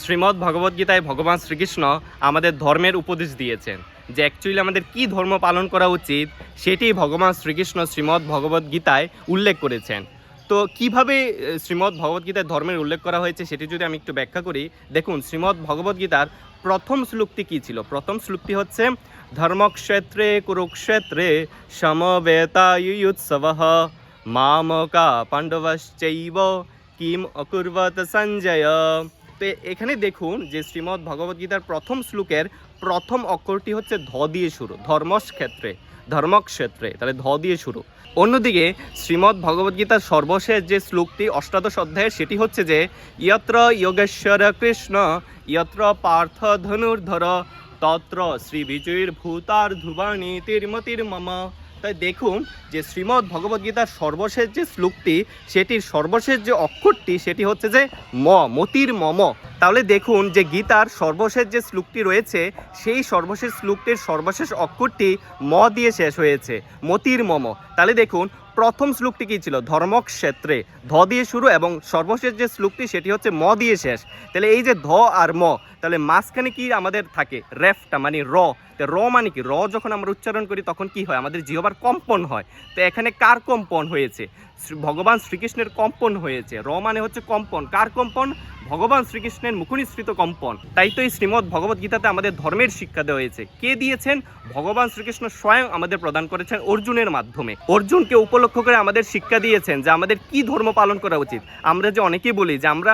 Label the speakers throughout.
Speaker 1: শ্রীমদ্ ভগবদ্গীতায় ভগবান শ্রীকৃষ্ণ আমাদের ধর্মের উপদেশ দিয়েছেন যে অ্যাকচুয়ালি আমাদের কি ধর্ম পালন করা উচিত, সেটি ভগবান শ্রীকৃষ্ণ শ্রীমদ্ ভগবদ্গীতায় উল্লেখ করেছেন। তো কীভাবে শ্রীমদ্ ভগবদ্গীতায় ধর্মের উল্লেখ করা হয়েছে সেটি যদি আমি একটু ব্যাখ্যা করি, দেখুন শ্রীমদ্ ভগবদ্গীতার প্রথম শ্লোকটি কী ছিল? প্রথম শ্লোকটি হচ্ছে, ধর্মক্ষেত্রে কুরুক্ষেত্রে সমবেতায়ুৎসব মামকা পাণ্ডবশ্চৈব কিম অকুর্বত সঞ্জয়। তো এখানে দেখুন যে শ্রীমদ্ ভগবদ্গীতার প্রথম শ্লোকের প্রথম অক্ষরটি হচ্ছে ধ দিয়ে শুরু, ধর্মক্ষেত্রে ধর্মক্ষেত্রে, তাহলে ধ দিয়ে শুরু। অন্যদিকে শ্রীমদ্ ভগবদ্গীতার সর্বশেষ যে শ্লোকটি, অষ্টাদশ অধ্যায়ের, সেটি হচ্ছে যে, ইয়ত্র যোগেশ্বর কৃষ্ণ, ইয়ত্র পার্থ ধনুর্ধর, তত্র শ্রী বিজয়ীর ভূতার ধ্রুবাণী তিরমতির মম তাই দেখুন যে শ্রীমদ্ ভগবদ্গীতার সর্বশেষ যে শ্লোকটি, সেটির সর্বশেষ যে অক্ষরটি, সেটি হচ্ছে যে ম, মতির মম। তাহলে দেখুন যে গীতার সর্বশেষ যে শ্লোকটি রয়েছে, সেই সর্বশেষ শ্লোকটির সর্বশেষ অক্ষরটি ম দিয়ে শেষ হয়েছে, মতির মম। তাহলে দেখুন প্রথম শ্লোকটি কী ছিল? ধর্মক্ষেত্রে ধ দিয়ে শুরু এবং সর্বশেষ যে শ্লোকটি, সেটি হচ্ছে ম দিয়ে শেষ। তাহলে এই যে ধ আর ম, তাহলে মাঝখানে কি আমাদের থাকে? রেফটা মানে র। তো র মানে কি? র যখন আমরা উচ্চারণ করি, তখন কি হয়? আমাদের জিহবার কম্পন হয়। তো এখানে কার কম্পন হয়েছে? ভগবান শ্রীকৃষ্ণের কম্পন হয়েছে। র মানে হচ্ছে কম্পন। কার কম্পন? ভগবান শ্রীকৃষ্ণের মুখনিসৃত কম্পন। তাই তো এই শ্রীমদ্ ভগবত গীতাতে আমাদের ধর্মের শিক্ষা দেওয়া হয়েছে। কে দিয়েছেন? ভগবান শ্রীকৃষ্ণ স্বয়ং আমাদের প্রদান করেছেন অর্জুনের মাধ্যমে। অর্জুনকে উপলক্ষ করে আমাদের শিক্ষা দিয়েছেন যে আমাদের কি ধর্ম পালন করা উচিত। আমরা যে অনেকেই বলি যে আমরা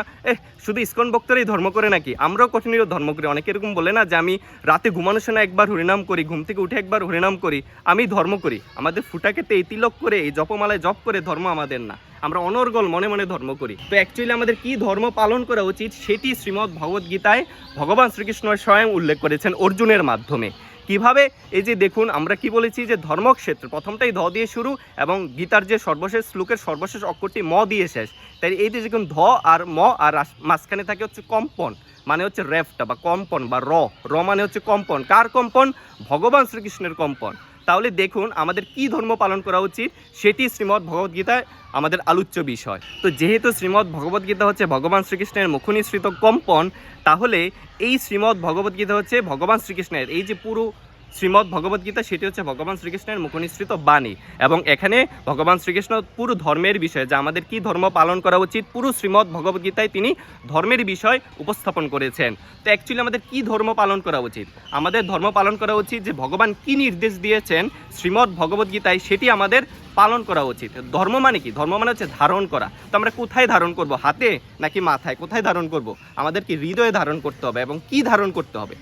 Speaker 1: শুধু ইস্কন ভক্তরাই ধর্ম করে নাকি? আমরাও কঠিনের ধর্ম করি। অনেকে এরকম বলে না যে, আমি রাতে ঘুমানোর সময় একবার হরিনাম করি, ঘুম থেকে উঠে একবার হরিনাম করি। আমি ধর্ম করি। আমাদের ফুটাকেতে এই তিলক করে, এই জপমালায় জপ করে ধর্ম আমাদের না। আমরা অনর্গল মনে মনে ধর্ম করি। তো অ্যাকচুয়ালি আমাদের কি ধর্ম পালন করা উচিত সেটি শ্রীমদ্ ভগবদ গীতায় ভগবান শ্রীকৃষ্ণ স্বয়ং উল্লেখ করেছেন অর্জুনের মাধ্যমে। কীভাবে? এই যে দেখুন, আমরা কি বলেছি যে ধর্মক্ষেত্র, প্রথমটাই ধ দিয়ে শুরু এবং গীতার যে সর্বশেষ শ্লোকের সর্বশেষ অক্ষরটি ম দিয়ে শেষ। তাই এই যে দেখুন, ধ আর ম আর মাঝখানে থাকে হচ্ছে কম্পন মানে হচ্ছে রেফটা বা কম্পন বা র। র মানে হচ্ছে কম্পন। কার কম্পন? ভগবান শ্রীকৃষ্ণের কম্পন। তাহলে দেখুন আমাদের কি ধর্ম পালন করা উচিত, সেটি শ্রীমদ্ ভগবদ্গীতায় আমাদের আলোচ্য বিষয়। তো যেহেতু শ্রীমদ্ ভগবদ্গীতা হচ্ছে ভগবান শ্রীকৃষ্ণের মুখনিসৃত কম্পন, তাহলে এই শ্রীমদ্ ভগবদ্গীতা হচ্ছে ভগবান শ্রীকৃষ্ণের, এই যে পুরো শ্রীমদ্ ভগবদ্গীতা সেটি হচ্ছে ভগবান শ্রীকৃষ্ণের মুখনিসৃত বাণী। এবং এখানে ভগবান শ্রীকৃষ্ণ পুরো ধর্মের বিষয়, যে আমাদের কি ধর্ম পালন করা উচিত, পুরো শ্রীমদ্ ভগবদ্গীতায় তিনি ধর্মের বিষয় উপস্থাপন করেছেন। তো অ্যাকচুয়ালি আমাদের কি ধর্ম পালন করা উচিত? আমাদের ধর্ম পালন করা উচিত যে ভগবান কি নির্দেশ দিয়েছেন শ্রীমদ্ ভগবদ্গীতায় সেটি আমাদের পালন করা উচিত। ধর্ম মানে কি? ধর্ম মানে হচ্ছে ধারণ করা। তো আমরা কোথায় ধারণ করব? হাতে নাকি মাথায়? কোথায় ধারণ করব? আমাদেরকে হৃদয়ে ধারণ করতে হবে এবং কি ধারণ করতে হবে?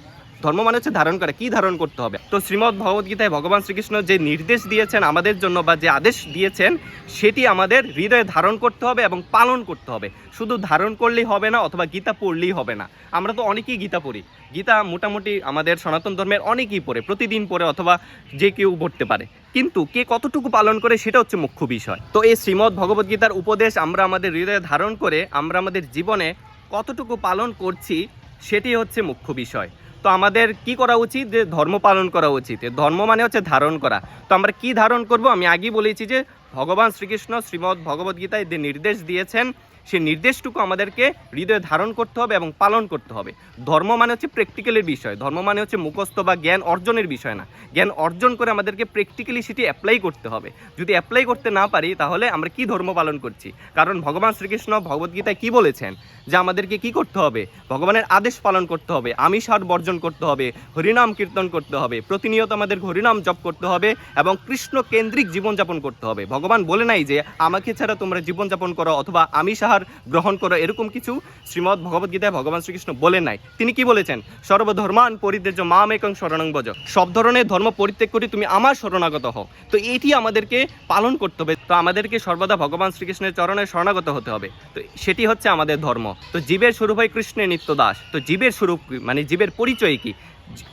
Speaker 1: ধর্ম মানে হচ্ছে ধারণ করা, কি ধারণ করতে হবে? তো শ্রীমদ্ ভগবদ্গীতায় ভগবান শ্রীকৃষ্ণ যে নির্দেশ দিয়েছেন আমাদের জন্য বা যে আদেশ দিয়েছেন, সেটি আমাদের হৃদয়ে ধারণ করতে হবে এবং পালন করতে হবে। শুধু ধারণ করলেই হবে না, অথবা গীতা পড়লেই হবে না। আমরা তো অনেকেই গীতা পড়ি। গীতা মোটামুটি আমাদের সনাতন ধর্মের অনেকেই পড়ে, প্রতিদিন পড়ে অথবা যে কেউ পড়তে পারে। কিন্তু কে কতটুকু পালন করে, সেটা হচ্ছে মুখ্য বিষয়। তো এই শ্রীমদ্ ভগবদ্গীতার উপদেশ আমরা আমাদের হৃদয়ে ধারণ করে, আমরা আমাদের জীবনে কতটুকু পালন করছি, সেটি হচ্ছে মুখ্য বিষয়। তো আমাদের কি করা উচিত? যে ধর্ম পালন করা উচিত। ধর্ম মানে হচ্ছে ধারণ করা। তো আমরা কি ধারণ করব? আমি আগেই বলেছি যে ভগবান শ্রীকৃষ্ণ শ্রীমদ্ ভগবদ্গীতায় যে নির্দেশ দিয়েছেন সেই নির্দেশটুকু আমাদেরকে হৃদয়ে ধারণ করতে হবে এবং পালন করতে হবে। ধর্ম মানে হচ্ছে প্র্যাকটিক্যালের বিষয়। ধর্ম মানে হচ্ছে মুখস্থ বা জ্ঞান অর্জনের বিষয় না। জ্ঞান অর্জন করে আমাদেরকে প্র্যাকটিক্যালি সেটি অ্যাপ্লাই করতে হবে। যদি অ্যাপ্লাই করতে না পারি, তাহলে আমরা কি ধর্ম পালন করছি? কারণ ভগবান শ্রীকৃষ্ণ ভগবদ্গীতায় কি বলেছেন? যে আমাদেরকে কি করতে হবে? ভগবানের আদেশ পালন করতে হবে। আমিষার বর্জন করতে হবে, হরিনাম কীর্তন করতে হবে, প্রতিনিয়ত আমাদের হরিনাম জপ করতে হবে এবং কৃষ্ণ কেন্দ্রিক জীবনযাপন করতে হবে। ভগবান বলে নাই যে, আমাকে ছাড়া তোমরা জীবনযাপন করো অথবা আমিষাহার গ্রহণ করো এরকম কিছু শ্রীমদ্ ভগবদ্গীতায় ভগবান শ্রীকৃষ্ণ বলে নাই। তিনি কি বলেছেন? সর্বধর্মান পরিত্যাজ্য মাম একং বজ। সব ধরনের ধর্ম পরিত্যাগ করে তুমি আমার শরণাগত হও। তো এটি আমাদেরকে পালন করতে হবে। তো আমাদেরকে সর্বদা ভগবান শ্রীকৃষ্ণের চরণে শরণাগত হতে হবে। তো সেটি হচ্ছে আমাদের ধর্ম। তো জীবের স্বরূপ হয় কৃষ্ণের নিত্য দাস। তো জীবের স্বরূপ মানে জীবের পরিচয় কি?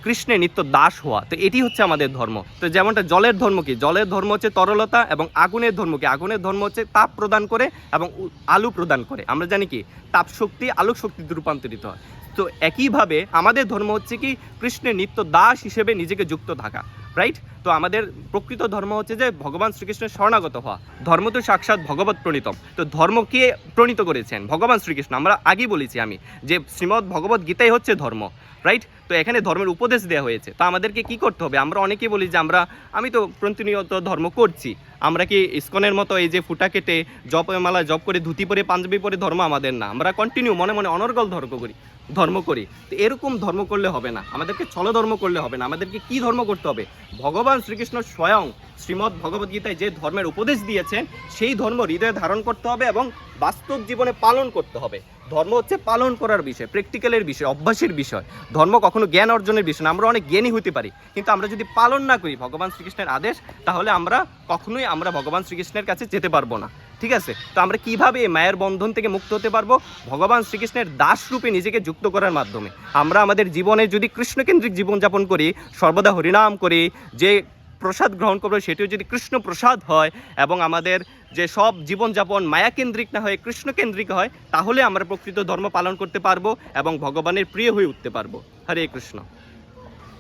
Speaker 1: কৃষ্ণের নিত্য দাস হওয়া, তো এটি হচ্ছে আমাদের ধর্ম। তো যেমনটা জলের ধর্ম কি? জলের ধর্ম হচ্ছে তরলতা এবং আগুনের ধর্ম কি? আগুনের ধর্ম হচ্ছে তাপ প্রদান করে এবং আলু প্রদান করে। আমরা জানি কি? তাপ শক্তি আলোক শক্তিতে রূপান্তরিত হয়। তো একইভাবে আমাদের ধর্ম হচ্ছে কি? কৃষ্ণের নিত্য দাস হিসেবে নিজেকে যুক্ত থাকা। রাইট তো আমাদের প্রকৃত ধর্ম হচ্ছে যে ভগবান শ্রীকৃষ্ণের শরণাগত হওয়া। ধর্ম তো সাক্ষাৎ ভগবত প্রণীতম। তো ধর্ম কে প্রণীত করেছেন? ভগবান শ্রীকৃষ্ণ। আমরা আগেই বলেছি আমি যে শ্রীমদ ভগবত গীতাই হচ্ছে ধর্ম। রাইট তো এখানে ধর্মের উপদেশ দেওয়া হয়েছে। তো আমাদেরকে কি করতে হবে? আমরা অনেকেই বলি যে আমরা, আমি তো প্রতিনিয়ত ধর্ম করছি। আমরা কি ইস্কনের মতো এই যে ফুটা কেটে জপ মালা জপ করে ধুতি পরে, পাঞ্জাবি পরে ধর্ম আমাদের না। আমরা কন্টিনিউ মনে মনে অনর্গল ধর্ম করি ধর্ম করি। তো এরকম ধর্ম করলে হবে না। আমাদেরকে ছল ধর্ম করলে হবে না। আমাদেরকে কি ধর্ম করতে হবে? ভগবান শ্রীকৃষ্ণ স্বয়ং শ্রীমদ্ ভগবদ্গীতায় যে ধর্মের উপদেশ দিয়েছেন, সেই ধর্ম হৃদয়ে ধারণ করতে হবে এবং বাস্তব জীবনে পালন করতে হবে। ধর্ম হচ্ছে পালন করার বিষয় প্র্যাকটিক্যালের বিষয়, অভ্যাসের বিষয়। ধর্ম কখনো জ্ঞান অর্জনের বিষয় না, আমরা অনেক জ্ঞানী হতে পারি। কিন্তু আমরা যদি পালন না করি ভগবান শ্রীকৃষ্ণের আদেশ, তাহলে আমরা কখনোই আমরা ভগবান শ্রীকৃষ্ণের কাছে যেতে পারব না। ঠিক আছে? তো আমরা কীভাবে এই মায়ের বন্ধন থেকে মুক্ত হতে পারব? ভগবান শ্রীকৃষ্ণের দাস রূপে নিজেকে যুক্ত করার মাধ্যমে। আমরা আমাদের জীবনে যদি কৃষ্ণকেন্দ্রিক জীবনযাপন করি, সর্বদা হরিনাম করি, যে প্রসাদ গ্রহণ করবে, সেটিও যদি কৃষ্ণ প্রসাদ হয় এবং আমাদের যে সব জীবনযাপন মায়াকেন্দ্রিক না হয়ে কৃষ্ণকেন্দ্রিক হয়, তাহলে আমরা প্রকৃত ধর্ম পালন করতে পারব এবং ভগবানের প্রিয় হয়ে উঠতে পারব। হরে কৃষ্ণ।